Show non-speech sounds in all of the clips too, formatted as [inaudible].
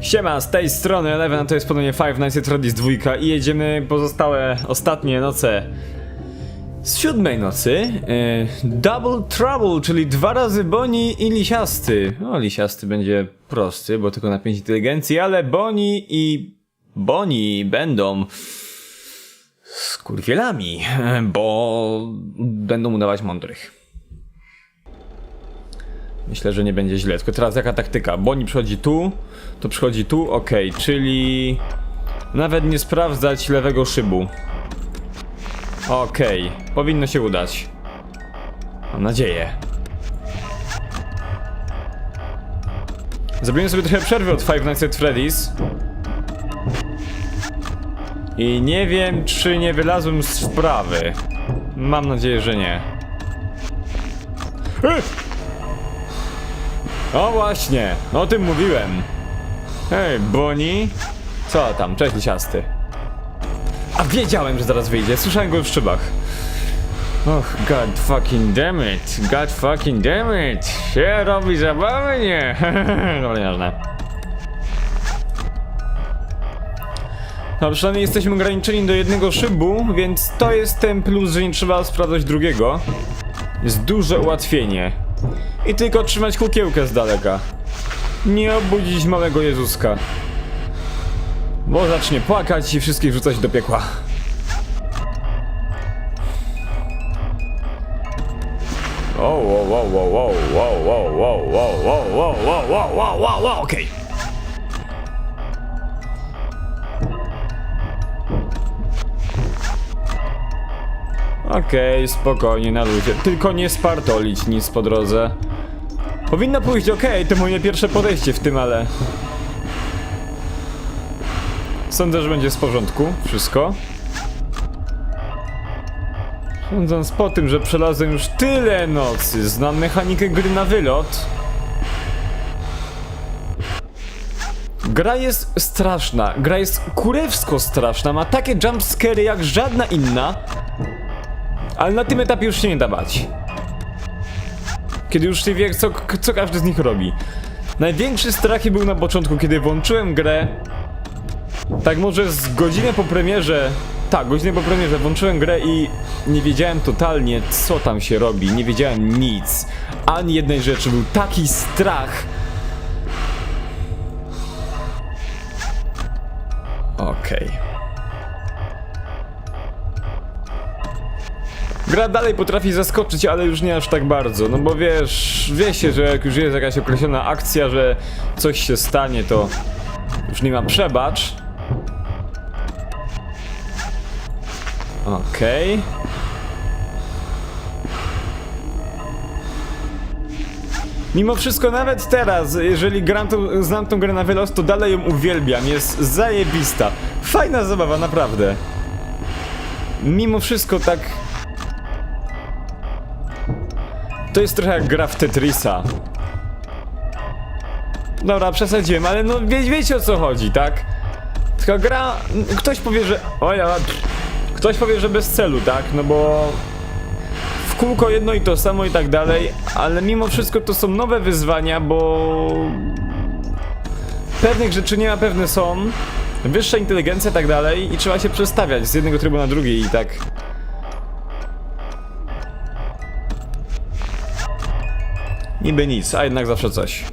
Siema, z tej strony Eleven, to jest ponownie Five Nights at Freddy's 2 i jedziemy pozostałe ostatnie noce z siódmej nocy. e, double Trouble, czyli dwa razy Bonnie i Lisiasty. No, Lisiasty będzie prosty, bo tylko na 5 inteligencji, ale Bonnie i Bonnie będą skurwielami, [laughs] bo będą udawać mądrych. Myślę, że nie będzie źle. Tylko teraz jaka taktyka? Boni przychodzi tu, to przychodzi tu, ok, czyli nawet nie sprawdzać lewego szybu. Okej, powinno się udać. Mam nadzieję. Zrobiłem sobie trochę przerwy od Five Nights at Freddy's. I nie wiem, czy nie wylazłem z sprawy. Mam nadzieję, że nie. Ech! O właśnie, o tym mówiłem. Hej, Boni. Co tam, cześć lisiasty. A wiedziałem, że zaraz wyjdzie, słyszałem go w szybach. Och, god fucking damn it, god fucking damn it. Się robi zabawnie. [laughs] no nieważne. No przynajmniej jesteśmy ograniczeni do jednego szybu, więc to jest ten plus, że nie trzeba sprawdzać drugiego. Jest duże ułatwienie. I tylko trzymać kukiełkę z daleka. Nie obudzić małego Jezuska. Bo zacznie płakać i wszystkich rzucać do piekła. Wow, wow, wow, wow, wow, wow, wow, wow, wow, wow, wow, wow, okej. Okej, spokojnie, na ludzie. Tylko nie spartolić nic po drodze. Powinno pójść okej, to moje pierwsze podejście w tym, ale... Sądzę, że będzie z porządku, wszystko. Sądząc po tym, że przelazłem już tyle nocy, znam mechanikę gry na wylot. Gra jest straszna, gra jest kurewsko straszna, ma takie jumpscary jak żadna inna. Ale na tym etapie już się nie da bać. Kiedy już się wie, co, co każdy z nich robi. Największy strach był na początku, kiedy włączyłem grę. Tak może z godzinę po premierze. Tak, godzinę po premierze włączyłem grę i nie wiedziałem totalnie, co tam się robi. Nie wiedziałem nic. Ani jednej rzeczy. Był taki strach. Okej. Gra dalej potrafi zaskoczyć, ale już nie aż tak bardzo, no bo wiesz, wie się, że jak już jest jakaś określona akcja, że coś się stanie, to już nie ma przebacz. Okej. Mimo wszystko nawet teraz, jeżeli gram tą, znam tą grę na wylos, to dalej ją uwielbiam, jest zajebista. Fajna zabawa, naprawdę. Mimo wszystko tak To jest trochę jak gra w Tetrisa. Dobra, przesadziłem, ale no wie, wiecie o co chodzi, tak? Tylko gra... Ktoś powie, że... O ja... Ktoś powie, że bez celu, tak? No bo... W kółko jedno i to samo i tak dalej, ale mimo wszystko to są nowe wyzwania, bo... Pewnych rzeczy nie ma, pewne są. Wyższa inteligencja i tak dalej i trzeba się przestawiać z jednego trybu na drugi i tak... Niby nic, a jednak zawsze coś.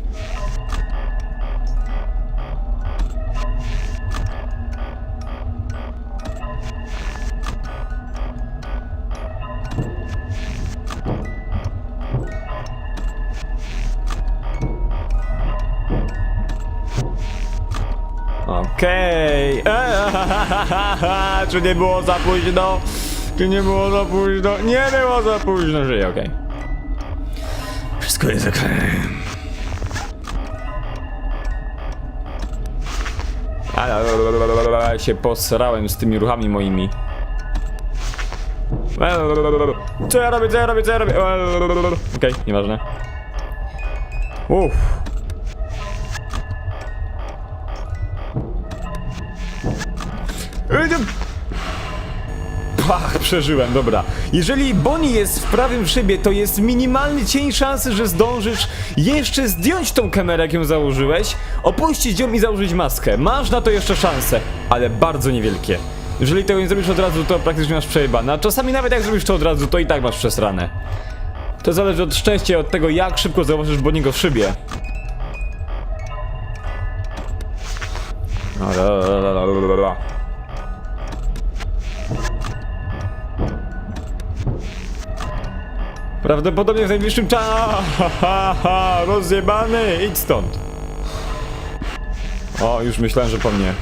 Okej. Okay. [laughs] Czy nie było za późno? Czy nie było za późno? Nie było za późno, żyję, okej. Wszystko jest okej. Ale się posrałem z tymi ruchami moimi. Co ja robię, co ja robię, co ja robię? Okej, nieważne. Uff. Przeżyłem, dobra. Jeżeli Bonnie jest w prawym szybie, to jest minimalny cień szansy, że zdążysz jeszcze zdjąć tą kamerę, jak ją założyłeś, opuścić ją i założyć maskę. Masz na to jeszcze szanse, ale bardzo niewielkie. Jeżeli tego nie zrobisz od razu, to praktycznie masz przejebane. A czasami nawet jak zrobisz to od razu, to i tak masz przesrane. To zależy od szczęścia od tego, jak szybko zauważysz Boniego w szybie. No, la, la, la, la, la, la. Prawdopodobnie w najbliższym czasie. [laughs] Rozjebany, idź stąd. O, już myślałem, że po mnie.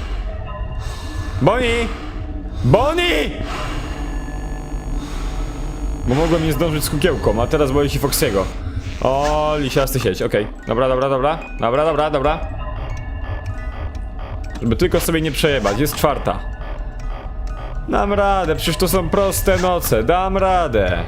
Boni! Boni! Bo mogłem nie zdążyć z kukiełką, a teraz boję się Foxiego. O, lisiasty sieć, okej. Dobra, dobra, dobra. Dobra, dobra, dobra. Żeby tylko sobie nie przejebać, jest czwarta. Dam radę, przecież to są proste noce, dam radę.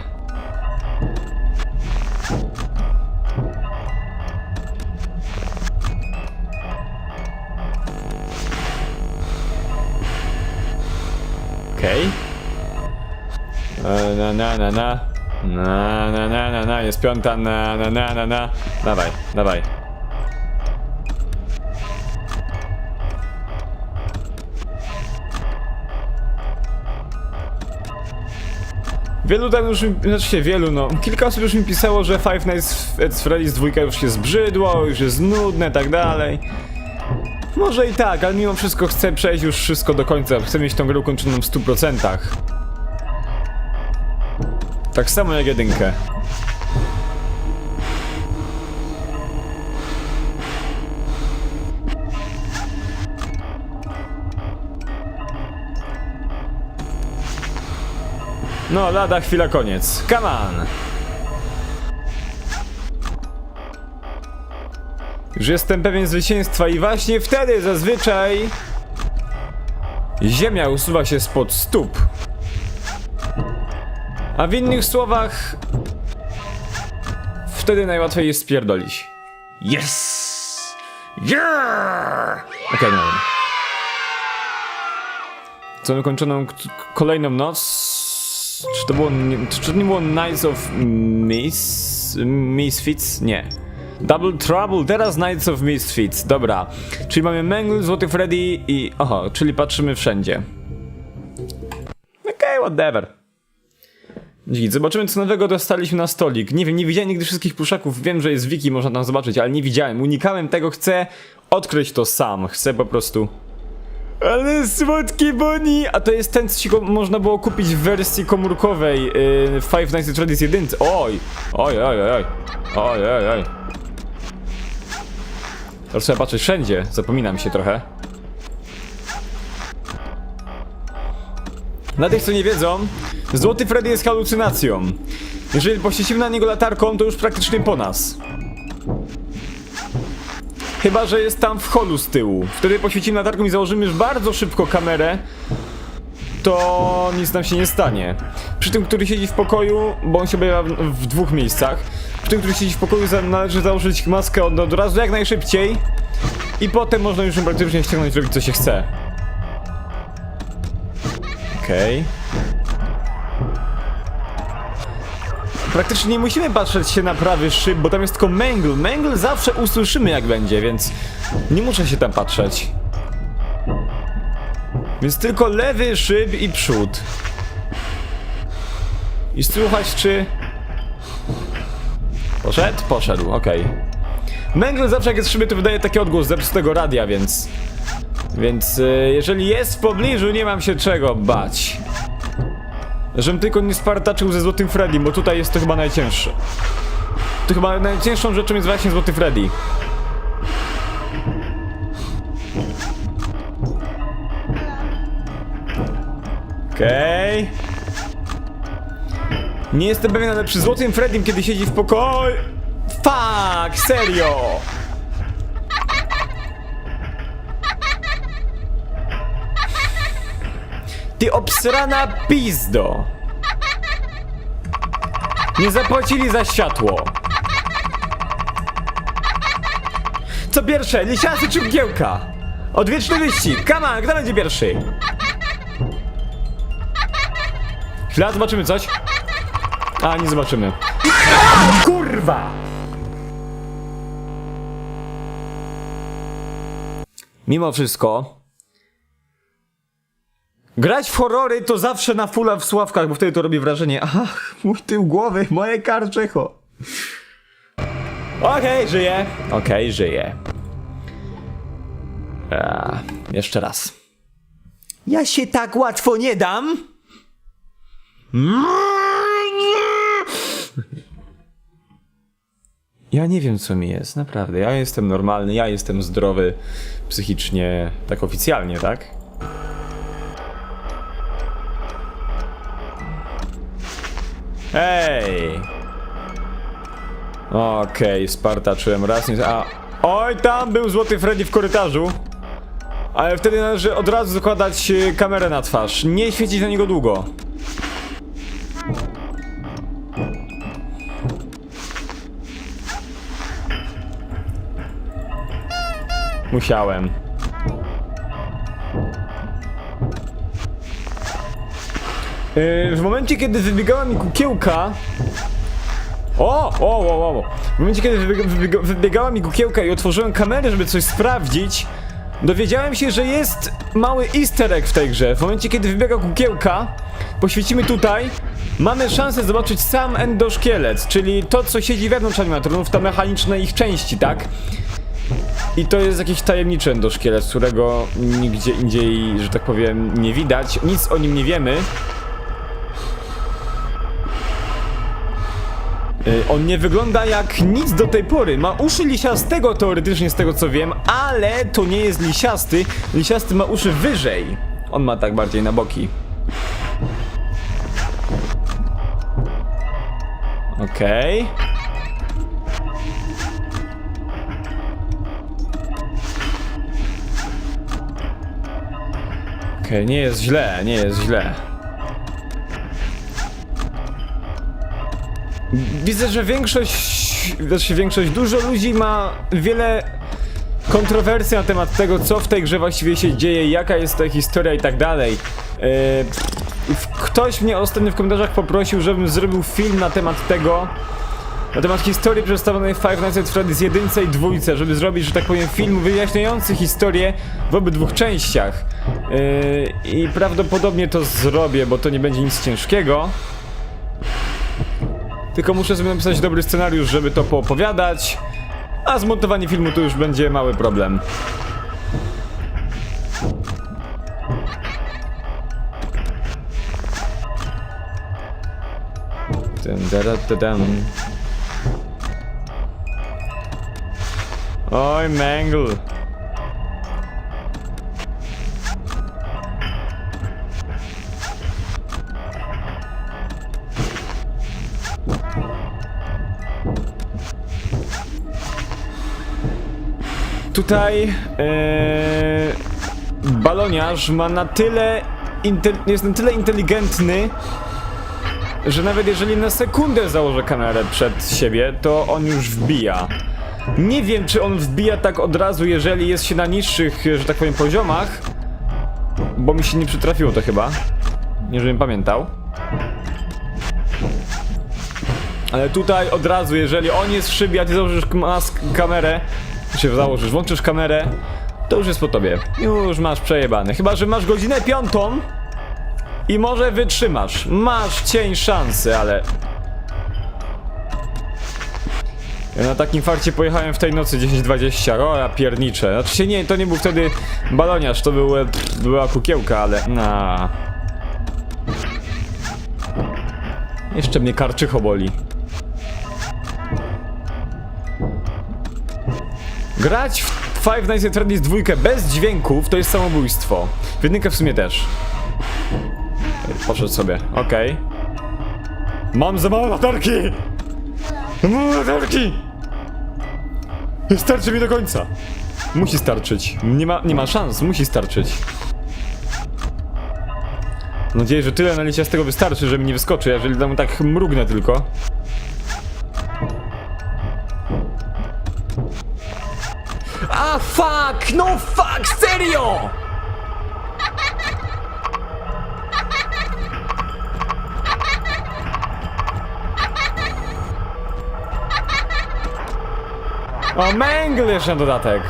Okej. E, Na na na na. Na na na na na jest piąta na na na na na. Dawaj, dawaj. Wielu tam już mi, znaczy się wielu, no, kilka osób już mi pisało, że Five Nights at Freddy's 2 już się zbrzydło, już jest nudne, tak dalej. Może i tak, ale mimo wszystko chcę przejść już wszystko do końca. Chcę mieć tą grę ukończoną w 100%. Tak samo jak jedynkę. No, lada chwila koniec. Come on! Już jestem pewien zwycięstwa i właśnie wtedy zazwyczaj ziemia usuwa się spod stóp. A w innych słowach wtedy najłatwiej jest spierdolić. Yes! Yeah! Okej, no. Co mamy kończoną k- kolejną noc? Czy to było, czy to nie było Nights of Mis... Misfits? Nie. Double Trouble, teraz Nights of Misfits, dobra. Czyli mamy Mangle, Złoty Freddy i... Oho, czyli patrzymy wszędzie. Okej, okay, whatever. Dziś, zobaczymy co nowego dostaliśmy na stolik. Nie wiem, nie widziałem nigdy wszystkich puszaków, wiem, że jest wiki, można tam zobaczyć, ale nie widziałem, unikałem tego, chcę odkryć to sam, chcę po prostu... Ale słodki Bonnie! A to jest ten, co go można było kupić w wersji komórkowej yy, Five Nights at Freddy's 1. Oj! Oj, oj, oj, oj. Oj, oj, oj. Trzeba patrzeć wszędzie, zapominam się trochę. Dla tych, co nie wiedzą, Złoty Freddy jest halucynacją. Jeżeli poświecimy na niego latarką, to już praktycznie po nas. Chyba, że jest tam w holu z tyłu. Wtedy poświecimy latarką i założymy już bardzo szybko kamerę. To nic nam się nie stanie. Przy tym, który siedzi w pokoju, bo on się objawia w, dwóch miejscach. Przy tym, który siedzi w pokoju, należy założyć maskę od, od razu jak najszybciej. I potem można już praktycznie ściągnąć, zrobić co się chce. Okej. Praktycznie nie musimy patrzeć się na prawy szyb, bo tam jest tylko Mangle. Mangle zawsze usłyszymy jak będzie, więc nie muszę się tam patrzeć. Więc tylko lewy szyb i przód. I słuchać czy... Poszedł? Poszedł, okej. Mangle zawsze jak jest w szybie to wydaje taki odgłos zepsutego radia, więc... Więc y, jeżeli jest w pobliżu nie mam się czego bać. Żebym tylko nie spartaczył ze Złotym Freddy, bo tutaj jest to chyba najcięższe. To chyba najcięższą rzeczą jest właśnie Złoty Freddy. Okej. Nie jestem pewien, ale przy Złotym Freddym, kiedy siedzi w pokoju... Fuck, serio! Ty obsrana pizdo! Nie zapłacili za światło. Co pierwsze, lisiasy czy mgiełka? Odwieczny wyścig, come on, kto będzie pierwszy? Zobaczymy coś. A, nie zobaczymy. Kurwa! mimo wszystko, grać w horrory to zawsze na fulla w sławkach, bo wtedy to robi wrażenie. Ach, mój tył głowy, moje karczecho. Okej, żyję. Okej, żyję. A, jeszcze raz. Ja się tak łatwo nie dam. [laughs] Ja nie wiem, co mi jest, naprawdę. Ja jestem normalny, ja jestem zdrowy psychicznie, tak oficjalnie, tak? Hej! Okej, spartaczyłem raz, nie... A... Oj, tam był Złoty Freddy w korytarzu. Ale wtedy należy od razu zakładać e, kamerę na twarz. Nie świecić na niego długo. Musiałem. Yy, w momencie, kiedy wybiegała mi kukiełka... O! O, o, o. W momencie, kiedy wybiega, wybiega, wybiegała mi kukiełka i otworzyłem kamerę, żeby coś sprawdzić, dowiedziałem się, że jest mały easter egg w tej grze. W momencie, kiedy wybiega kukiełka, poświecimy tutaj, mamy szansę zobaczyć sam endoszkielet, czyli to, co siedzi wewnątrz animatronów, ta mechaniczna ich części, tak? I to jest jakiś tajemniczy endoszkielet, którego nigdzie indziej, że tak powiem, nie widać. Nic o nim nie wiemy. Y, On nie wygląda jak nic do tej pory. Ma uszy lisiastego teoretycznie z tego co wiem, ale to nie jest lisiasty. Lisiasty ma uszy wyżej. On ma tak bardziej na boki. Okej. Okej, nie jest źle, nie jest źle. Widzę, że większość, znaczy większość, dużo ludzi ma wiele kontrowersji na temat tego, co w tej grze właściwie się dzieje, jaka jest ta historia i tak dalej. Yy, ktoś mnie ostatnio w komentarzach poprosił, żebym zrobił film na temat tego, na temat historii przedstawionej Five Nights at Freddy's jedynce i dwójce, żeby zrobić, że tak powiem, film wyjaśniający historię w obydwu częściach. Yy, I prawdopodobnie to zrobię, bo to nie będzie nic ciężkiego. Tylko muszę sobie napisać dobry scenariusz, żeby to poopowiadać. A zmontowanie filmu to już będzie mały problem. Dun, da, da, da, Oj, Mangle. Tutaj ee, baloniarz ma na tyle jest na tyle inteligentny, że nawet jeżeli na sekundę założę kamerę przed siebie, to on już wbija. Nie wiem, czy on wbija tak od razu, jeżeli jest się na niższych, że tak powiem, poziomach, bo mi się nie przytrafiło to chyba. Nie żebym pamiętał. Ale tutaj od razu, jeżeli on jest w szybie, a ty założysz mask, kamerę, się założysz, włączysz kamerę, to już jest po tobie. Już masz przejebane. Chyba, że masz godzinę piątą i może wytrzymasz. Masz cień szansy, ale... Na takim farcie pojechałem w tej nocy 10.20. O, ja pierniczę. Znaczy się nie, to nie był wtedy baloniarz, to był, była kukiełka, ale... Na. Jeszcze mnie karczycho boli. Grać w Five Nights at Freddy's 2 bez dźwięków to jest samobójstwo. W jedynkę w sumie też. Poszedł sobie, okej. Mam za małe latarki! Mam latarki! Starczy mi do końca. Musi starczyć. Nie ma, nie ma szans, musi starczyć. Mam nadzieję, że tyle nalicia z tego wystarczy, że mi nie wyskoczy, jeżeli dam tak mrugnę tylko. A fuck! No fuck! Serio! O, Mangle jeszcze dodatek.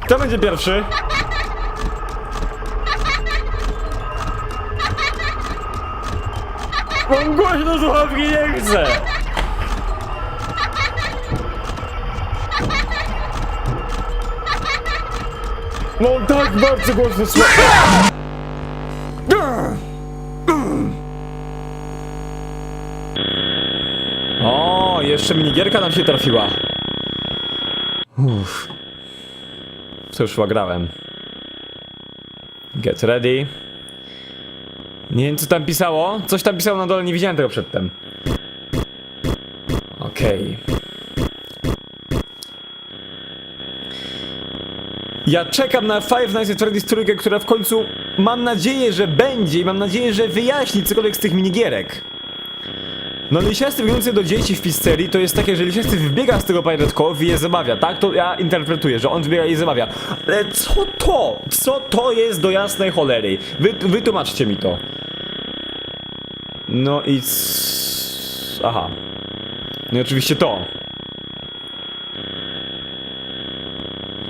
Kto będzie pierwszy? Mam głośno słuchawki, nie chcę! Mam tak bardzo głośno słuchawki. O, jeszcze minigierka nam się trafiła. Uff. W już. Get ready. Nie wiem co tam pisało. Coś tam pisało na dole, nie widziałem tego przedtem. Okej. Ja czekam na Five Nights at Freddy's trójkę, która w końcu mam nadzieję, że będzie i mam nadzieję, że wyjaśni cokolwiek z tych minigierek. No lisiasty biegnący do dzieci w pizzerii to jest takie, że lisiasty wbiega z tego Pirate Cove i je zabawia, tak? To ja interpretuję, że on wbiega i zabawia. Ale co to? Co to jest do jasnej cholery? Wy, wytłumaczcie mi to. No i... Aha. No i oczywiście to.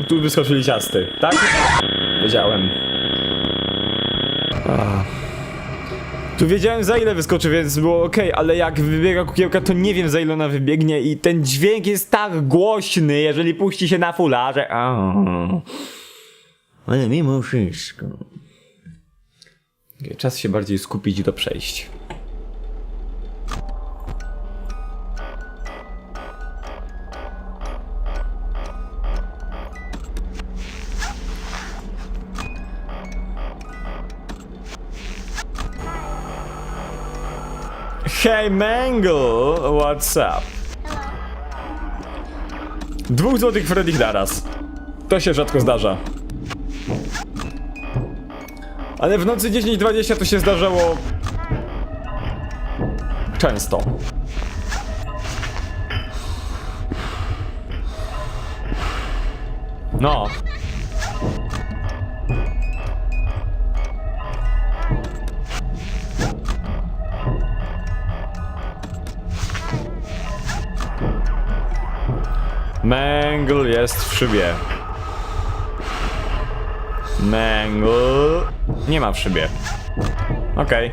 Tu wyskoczył lisiasty, tak? Wiedziałem. Tu wiedziałem za ile wyskoczy, więc było ok, ale jak wybiega kukiełka, to nie wiem za ile ona wybiegnie i ten dźwięk jest tak głośny, jeżeli puści się na fula, że... Ale mimo wszystko. Czas się bardziej skupić i to przejść. Hey Mangle, what's up? Dwóch złotych Freddy naraz. To się rzadko zdarza. Ale w nocy 10-20 to się zdarzało... Często. Szybie. Mangle nie ma w szybie. Okej.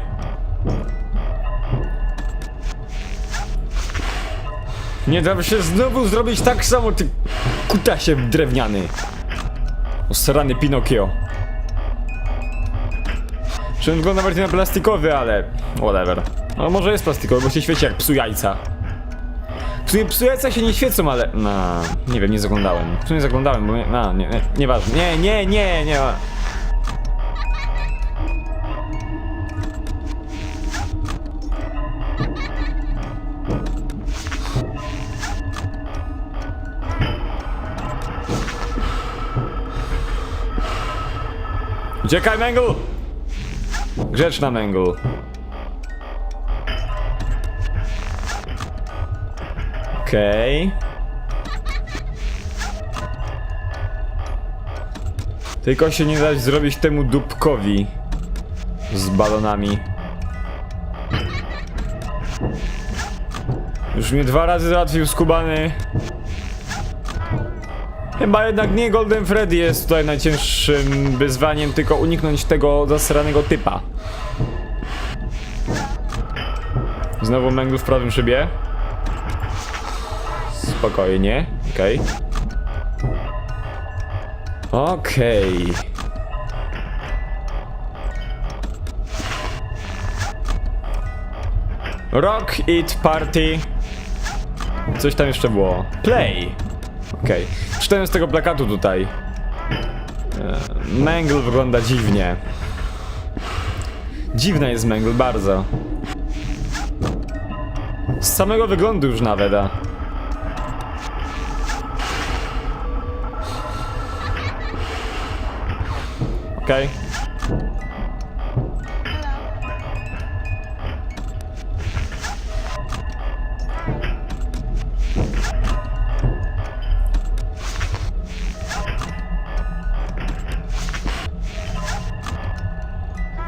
Nie da się znowu zrobić tak samo, ty kutasie drewniany. Osrany Pinokio. Czy on wygląda bardziej na plastikowy, ale whatever. No może jest plastikowy, bo się świeci jak psu jajca. W sumie psu jajca się nie świecą, ale... No, nie wiem, nie zaglądałem. W sumie zaglądałem, bo... Nie, no, nie, nie, nieważne. Nie, nie, nie, nie. Uciekaj, Mangle! Grzeczna Mangle. Okej. Tylko się nie dać zrobić temu dupkowi z balonami. Już mnie dwa razy załatwił skubany. Chyba jednak nie Golden Freddy jest tutaj najcięższym wyzwaniem, tylko uniknąć tego zasranego typa. Znowu Menglu w prawym szybie. Spokojnie, okej. Okej. Rock It Party. Coś tam jeszcze było. Play. Okej. Czytałem z tego plakatu tutaj. E, Mangle wygląda dziwnie. Dziwna jest Mangle, bardzo. Z samego wyglądu już nawet, a. Okej.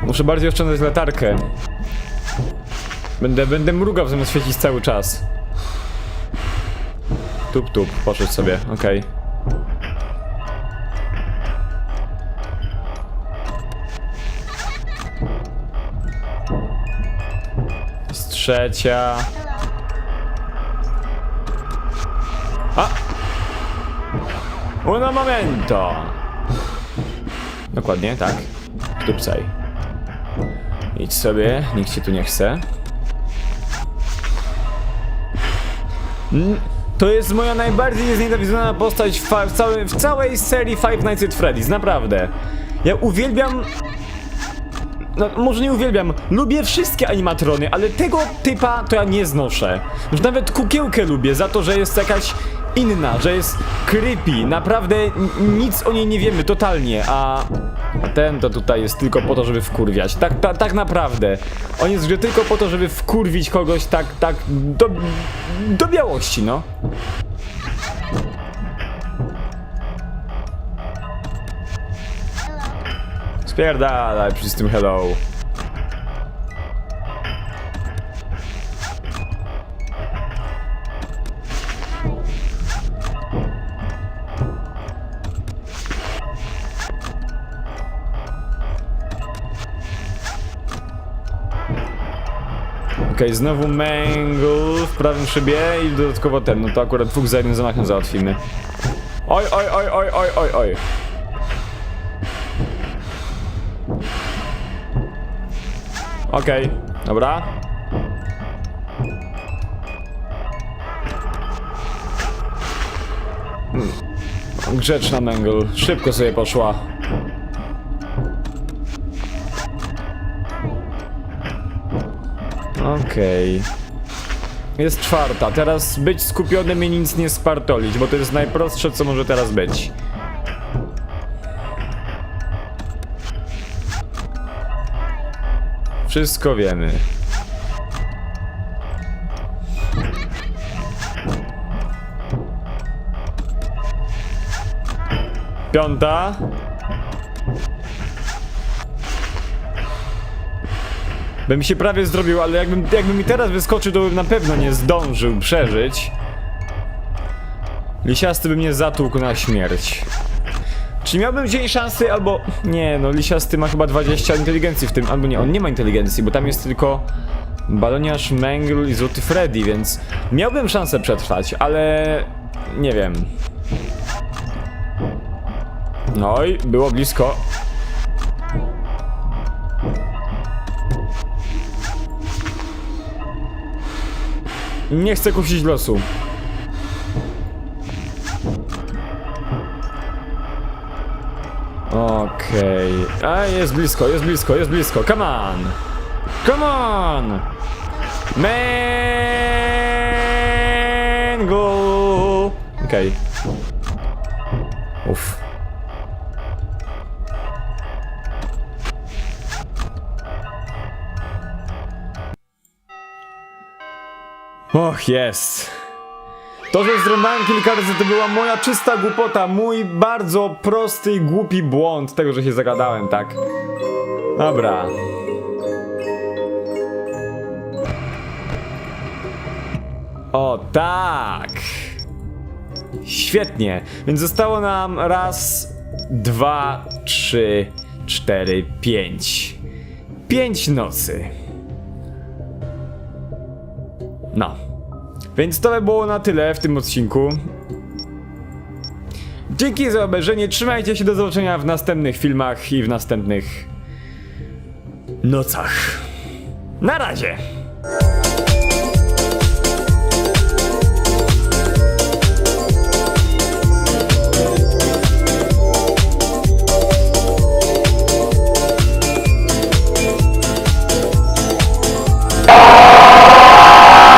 Muszę bardziej oszczędzać latarkę. Będę, będę mrugał zamiast świecić cały czas. Tup, tup, poszedł sobie, okej. Trzecia. A! Uno momento! Dokładnie, tak. Dupsaj. Idź sobie, nikt cię tu nie chce. Mm, To jest moja najbardziej znienawidzona postać w, całym, w całej serii Five Nights at Freddy's, naprawdę. Ja uwielbiam no, może nie uwielbiam, lubię wszystkie animatrony, ale tego typa to ja nie znoszę. Już nawet kukiełkę lubię za to, że jest jakaś inna, że jest creepy, naprawdę nic o niej nie wiemy totalnie, a ten to tutaj jest tylko po to, żeby wkurwiać. Tak, ta, tak naprawdę. On jest tylko po to, żeby wkurwić kogoś tak, tak do, do białości, no. Spierdalaj przy tym hello. Okej, znowu Mangle w prawym szybie i dodatkowo ten, no to akurat dwóch za jednym zamachem załatwimy. Oj, oj, oj, oj, oj, oj, oj. Okej, dobra. Hmm. Grzeczna Mangle, szybko sobie poszła. Okej. Jest czwarta, teraz być skupionym i nic nie spartolić, bo to jest najprostsze co może teraz być. Wszystko wiemy. Piąta. Bym się prawie zrobił, ale jakbym, jakby mi teraz wyskoczył, to bym na pewno nie zdążył przeżyć. Lisiasty by mnie zatłukł na śmierć. Czy miałbym dzień szansy, albo... Nie, no Lisiasty ma chyba 20 inteligencji w tym, albo nie, on nie ma inteligencji, bo tam jest tylko... Baloniarz, Mangle i Złoty Freddy, więc miałbym szansę przetrwać, ale... Nie wiem. No i było blisko. Nie chcę kusić losu. Okej. A jest blisko, jest blisko, jest blisko. Come on! Come on! Mango! Okej. Uff. Och, jest. To, że zrąbałem kilka razy, to była moja czysta głupota, mój bardzo prosty i głupi błąd tego, że się zagadałem, tak? Dobra. O, tak! Świetnie. Więc zostało nam raz, dwa, trzy, cztery, pięć. Pięć nocy. No. Więc to by było na tyle w tym odcinku. Dzięki za obejrzenie, trzymajcie się, do zobaczenia w następnych filmach i w następnych nocach. Na razie!